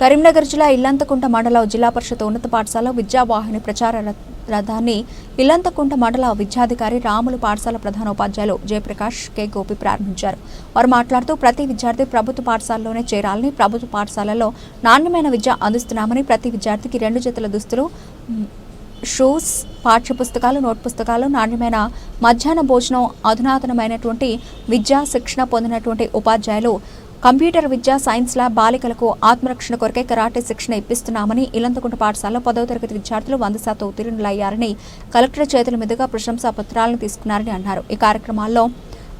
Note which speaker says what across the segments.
Speaker 1: కరీంనగర్ జిల్లా ఇల్లంతకుంట మండల జిల్లా పరిషత్ ఉన్నత పాఠశాల విద్యావాహిని ప్రచార రథాన్ని ఇల్లంతకుంట మండల విద్యాధికారి రాములు పాఠశాల ప్రధానోపాధ్యాయులు జయప్రకాష్ కె. గోపి ప్రారంభించారు. వారు మాట్లాడుతూ ప్రతి విద్యార్థి ప్రభుత్వ పాఠశాలలోనే చేరాలని ప్రభుత్వ పాఠశాలలో నాణ్యమైన విద్య అందిస్తున్నామని ప్రతి విద్యార్థికి రెండు జతల దుస్తులు షూస్ పాఠ్య పుస్తకాలు నోట్ పుస్తకాలు నాణ్యమైన మధ్యాహ్న భోజనం అధునాతనమైనటువంటి విద్యా శిక్షణ పొందినటువంటి ఉపాధ్యాయులు కంప్యూటర్ విద్య సైన్స్ ల్యాబ్ బాలికలకు ఆత్మరక్షణ కొరకే కరాటే శిక్షణ ఇప్పిస్తున్నామని ఇలంతకుంట పాఠశాలలో పదవ తరగతి విద్యార్థులు వంద శాతం ఉత్తీర్ణులయ్యారని కలెక్టర్ చేతుల మీదుగా ప్రశంసా పత్రాలను తీసుకున్నారని అన్నారు. ఈ కార్యక్రమాల్లో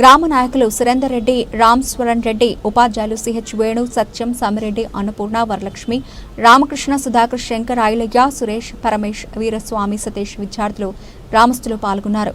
Speaker 1: గ్రామ నాయకులు సురేందర్ రెడ్డి రామ్స్వరణ్ రెడ్డి ఉపాధ్యాయులు సిహెచ్ వేణు సత్యం సమిరెడ్డి అన్నపూర్ణ వరలక్ష్మి రామకృష్ణ సుధాకర్ శంకర్ ఐలయ్య సురేష్ పరమేష్ వీరస్వామి సతీష్ విద్యార్థులు గ్రామస్తులు పాల్గొన్నారు.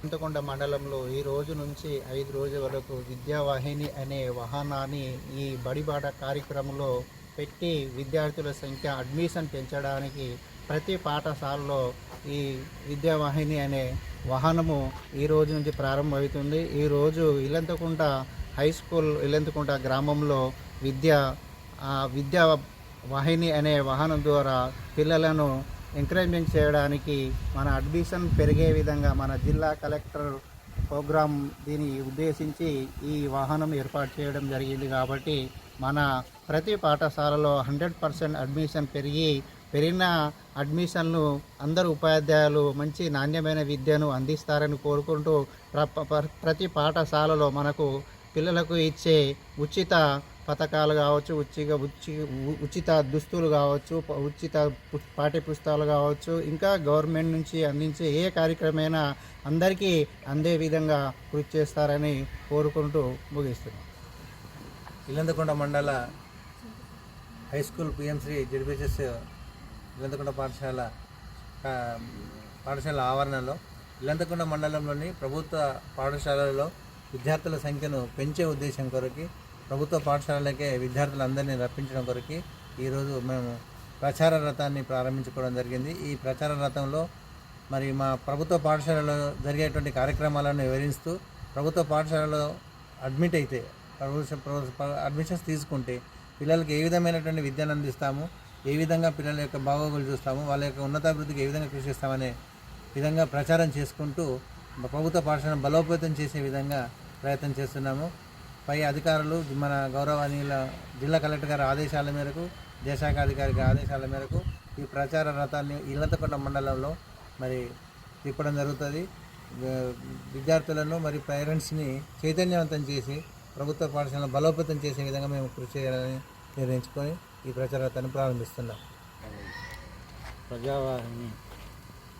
Speaker 2: చింతకొండ మండలంలో ఈ రోజు నుంచి ఐదు రోజుల వరకు విద్యావాహిని అనే వాహనాన్ని ఈ బడిబాట కార్యక్రమంలో పెట్టి విద్యార్థుల సంఖ్య అడ్మిషన్ పెంచడానికి ప్రతి పాఠశాలలో ఈ విద్యావాహిని అనే వాహనము ఈ రోజు నుంచి ప్రారంభమవుతుంది. ఈరోజు ఇల్లంతకుంట హై స్కూల్ ఇల్లంతకుంట గ్రామంలో విద్య విద్యా వాహిని అనే వాహనం ద్వారా పిల్లలను ఎంకరేజ్మెంట్ చేయడానికి మన అడ్మిషన్ పెరిగే విధంగా మన జిల్లా కలెక్టర్ ప్రోగ్రాం దీన్ని ఉద్దేశించి ఈ వాహనం ఏర్పాటు చేయడం జరిగింది కాబట్టి మన ప్రతి పాఠశాలలో హండ్రెడ్ పర్సెంట్ అడ్మిషన్ పెరిగి పెరిగిన అడ్మిషన్లు అందరు ఉపాధ్యాయులు మంచి నాణ్యమైన విద్యను అందిస్తారని కోరుకుంటూ ప్ర- ప్రతి పాఠశాలలో మనకు పిల్లలకు ఇచ్చే ఉచిత పథకాలు కావచ్చు ఉచిత ఉచి ఉచిత దుస్తులు కావచ్చు ఉచిత పాఠ్య పుస్తకాలు కావచ్చు ఇంకా గవర్నమెంట్ నుంచి అందించే ఏ కార్యక్రమైనా అందరికీ అందే విధంగా కృషి చేస్తారని కోరుకుంటూ ముగిస్తున్నాం.
Speaker 3: ఇల్లందకొండ మండల హై స్కూల్ పిఎంశ్రీ జడ్పిహెచ్ఎస్ ఇల్లందకొండ పాఠశాల పాఠశాల ఆవరణలో ఇల్లందకొండ మండలంలోని ప్రభుత్వ పాఠశాలలో విద్యార్థుల సంఖ్యను పెంచే ఉద్దేశం కొరకు ప్రభుత్వ పాఠశాలలకే విద్యార్థులందరినీ రప్పించడం కొరకు ఈరోజు మేము ప్రచార రథాన్ని ప్రారంభించుకోవడం జరిగింది. ఈ ప్రచార రథంలో మరి మా ప్రభుత్వ పాఠశాలలో జరిగేటువంటి కార్యక్రమాలను వివరిస్తూ ప్రభుత్వ పాఠశాలలో అడ్మిట్ అయితే ప్రభుత్వ- ప్రభుత్వ- అడ్మిషన్స్ తీసుకుంటే పిల్లలకి ఏ విధమైనటువంటి విద్యను అందిస్తాము ఏ విధంగా పిల్లల యొక్క బాగోగులు చూస్తాము వాళ్ళ యొక్క ఉన్నతాభివృద్ధికి ఏ విధంగా కృషి చేస్తామనే విధంగా ప్రచారం చేసుకుంటూ ప్రభుత్వ పాఠశాలను బలోపేతం చేసే విధంగా ప్రయత్నం చేస్తున్నాము. పై అధికారులు మన గౌరవనీయుల జిల్లా కలెక్టర్ గారి ఆదేశాల మేరకు దేశాఖ అధికారి గారి ఆదేశాల మేరకు ఈ ప్రచార రథాన్ని ఇల్లంతకొండ మండలంలో మరి తిప్పడం జరుగుతుంది. విద్యార్థులను మరి పేరెంట్స్ని చైతన్యవంతం చేసి ప్రభుత్వ పాఠశాలను బలోపేతం చేసే విధంగా మేము కృషి చేయాలని నిర్ణయించుకొని ఈ ప్రచార రథాన్ని ప్రారంభిస్తున్నాం.
Speaker 4: ప్రజావాహిని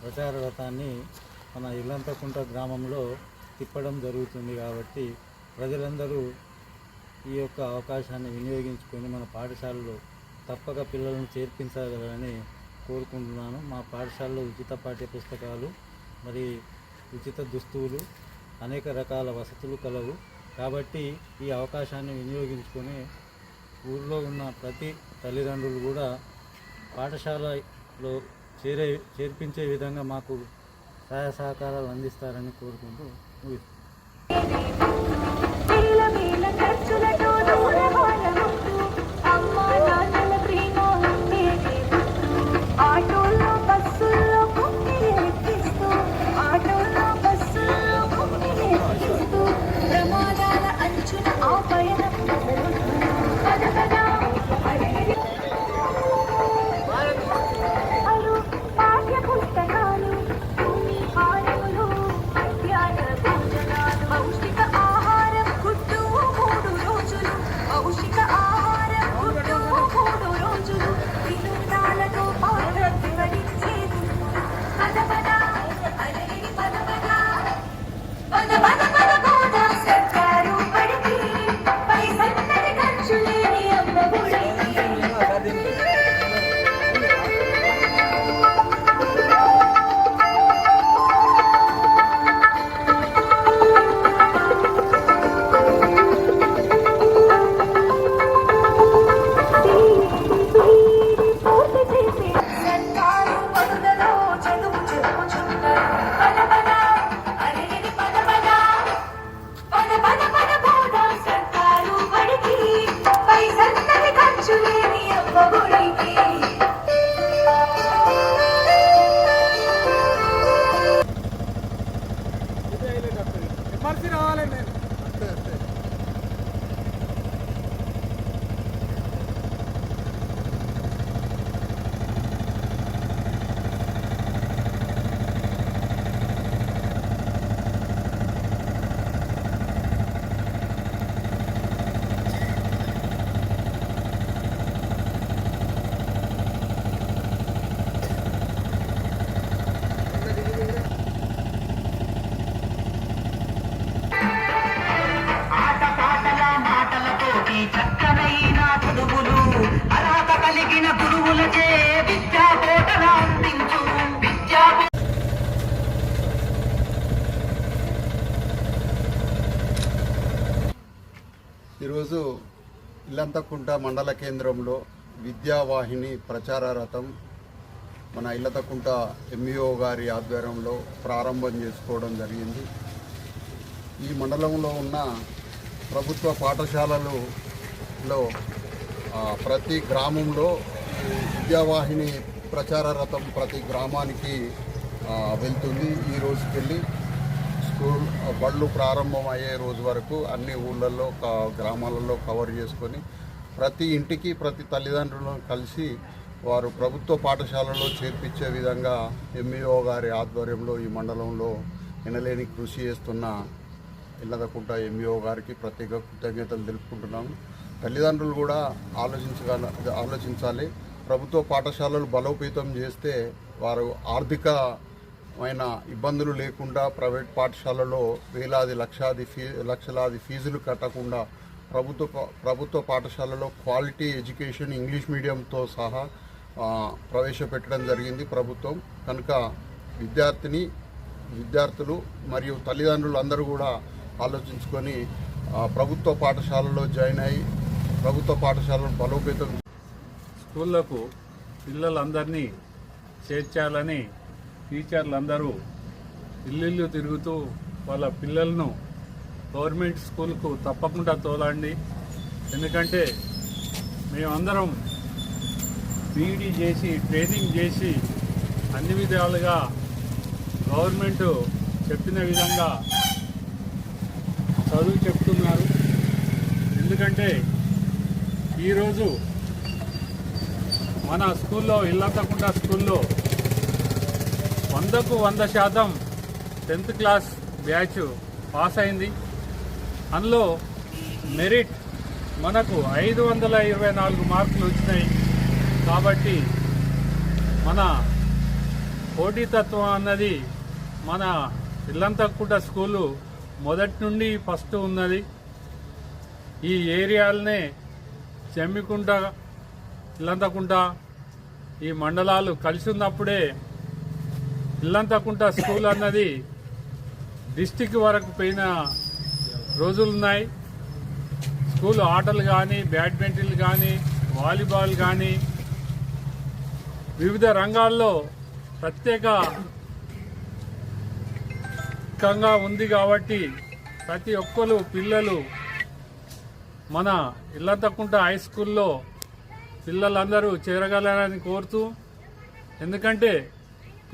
Speaker 4: ప్రచారరథాన్ని మన ఇల్లంతకుంట గ్రామంలో తిప్పడం జరుగుతుంది కాబట్టి ప్రజలందరూ ఈ యొక్క అవకాశాన్ని వినియోగించుకొని మన పాఠశాలలో తప్పక పిల్లలను చేర్పించగలరని కోరుకుంటున్నాను. మా పాఠశాలలో ఉచిత పాఠ్య పుస్తకాలు మరి ఉచిత దుస్తువులు అనేక రకాల వసతులు కలవు. కాబట్టి ఈ అవకాశాన్ని వినియోగించుకొని ఊళ్ళో ఉన్న ప్రతి తల్లిదండ్రులు కూడా పాఠశాలలో చేరే చేర్పించే విధంగా మాకు సహాయ సహకారాలు అందిస్తారని కోరుకుంటూ
Speaker 5: ముగిస్తాను ఇల్లంతకుంట మండల కేంద్రంలో విద్యావాహిని ప్రచార రథం మన ఇల్లతకుంట ఎంఈఓ గారి ఆధ్వర్యంలో ప్రారంభం చేసుకోవడం జరిగింది. ఈ మండలంలో ఉన్న ప్రభుత్వ పాఠశాలలలో ప్రతి గ్రామంలో విద్యావాహిని ప్రచార రథం ప్రతి గ్రామానికి వెళ్తుంది. ఈ రోజుకెళ్ళి స్కూల్ బళ్ళు ప్రారంభం అయ్యే రోజు వరకు అన్ని ఊళ్ళల్లో గ్రామాలలో కవర్ చేసుకొని ప్రతి ఇంటికి ప్రతి తల్లిదండ్రులను కలిసి వారు ప్రభుత్వ పాఠశాలలో చేర్పించే విధంగా ఎంఈఓ గారి ఆధ్వర్యంలో ఈ మండలంలో ఎనలేని కృషి చేస్తున్న ఇళ్ళదకుంట ఎంఈఓ గారికి ప్రత్యేక కృతజ్ఞతలు తెలుపుకుంటున్నాము. తల్లిదండ్రులు కూడా ఆలోచించగల ఆలోచించాలి. ప్రభుత్వ పాఠశాలలు బలోపేతం చేస్తే వారు ఆర్థిక మైన ఇబ్బందులు లేకుండా ప్రైవేట్ పాఠశాలలో వేలాది లక్షాది ఫీ లక్షలాది ఫీజులు కట్టకుండా ప్రభుత్వ పా- ప్రభుత్వ పాఠశాలలో క్వాలిటీ ఎడ్యుకేషన్ ఇంగ్లీష్ మీడియంతో సహా ప్రవేశపెట్టడం జరిగింది ప్రభుత్వం. కనుక విద్యార్థిని విద్యార్థులు మరియు తల్లిదండ్రులు అందరూ కూడా ఆలోచించుకొని ప్రభుత్వ పాఠశాలలో జాయిన్ అయ్యి ప్రభుత్వ పాఠశాలను బలోపేతం
Speaker 6: స్కూళ్ళకు పిల్లలందరినీ చేర్చాలని టీచర్లందరూ ఇల్లు తిరుగుతూ వాళ్ళ పిల్లలను గవర్నమెంట్ స్కూల్కు తప్పకుండా తోలండి. ఎందుకంటే మేమందరం బీఈడీ చేసి ట్రైనింగ్ చేసి అన్ని విధాలుగా గవర్నమెంట్ చెప్పిన విధంగా చదువు చెప్తున్నారు. ఎందుకంటే ఈరోజు మన స్కూల్లో ఇల్లంతకుండా స్కూల్లో వందకు వంద శాతం టెన్త్ క్లాస్ బ్యాచ్ పాస్ అయింది. అందులో మెరిట్ మనకు ఐదు వందల ఇరవై నాలుగు మార్కులు వచ్చినాయి. కాబట్టి మన పోటీతత్వం అన్నది మన ఇల్లంతకుంట స్కూలు మొదటి నుండి ఫస్ట్ ఉన్నది. ఈ ఏరియాలనే చెమ్మికుంట ఇల్లంతకుంట ఈ మండలాలు కలిసి ఉన్నప్పుడే ఇల్లంతకుంట స్కూల్ అన్నది డిస్టిక్ వరకు పోయిన రోజులున్నాయి స్కూల్ ఆటలు కానీ బ్యాడ్మింటన్ కానీ వాలీబాల్ కానీ వివిధ రంగాల్లో ప్రత్యేకంగా ఉంది కాబట్టి ప్రతి ఒక్కరు పిల్లలు మన ఇల్లంతకుంట హై స్కూల్లో పిల్లలందరూ చేరగలరని కోరుతూ ఎందుకంటే